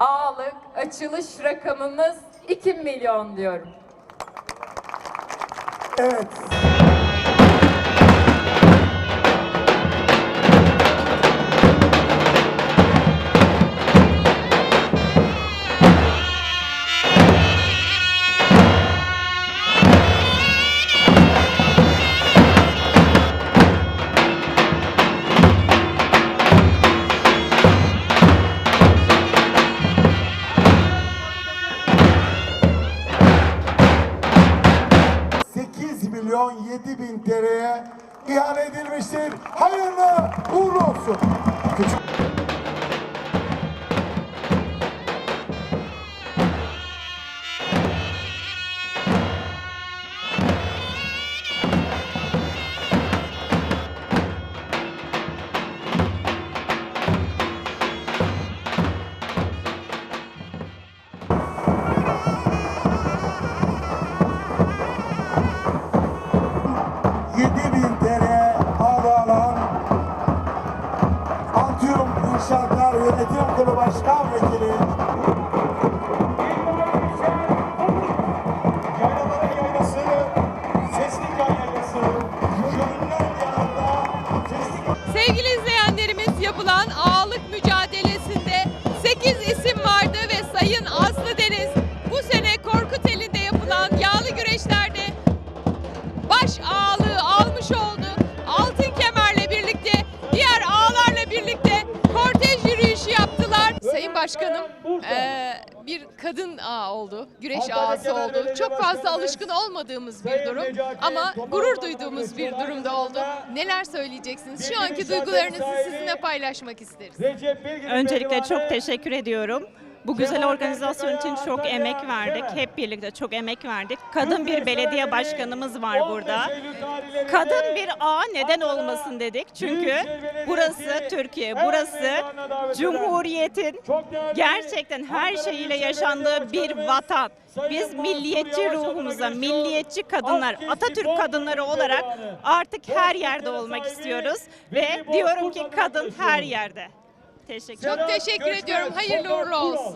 A'lık açılış rakamımız 2 milyon diyorum. Evet. Milyon 7 bin TL'ye ihale edilmiştir. Hayırlı uğurlu olsun. Küçük... Antium İnşaatlar Yönetim Kurulu Başkan Vekili Başkanım eee, bir kadın ağa oldu, güreş ağası oldu. Çok fazla alışkın olmadığımız bir durum ama gurur duyduğumuz bir durumda oldu. Neler söyleyeceksiniz? Şu anki duygularınızı sizinle paylaşmak isteriz. Öncelikle çok teşekkür ediyorum. Bu güzel organizasyon için çok emek verdik. Hep birlikte çok emek verdik. Kadın bir belediye başkanımız var 15 burada. Kadın bir ağa neden olmasın dedik. Çünkü burası Türkiye, burası Cumhuriyet'in gerçekten her şeyiyle yaşandığı bir vatan. Biz milliyetçi ruhumuza, milliyetçi kadınlar, Atatürk kadınları olarak artık her yerde olmak istiyoruz. Ve diyorum ki kadın her yerde. Teşekkür Çok teşekkür ediyorum. Hayırlı uğurlu olsun.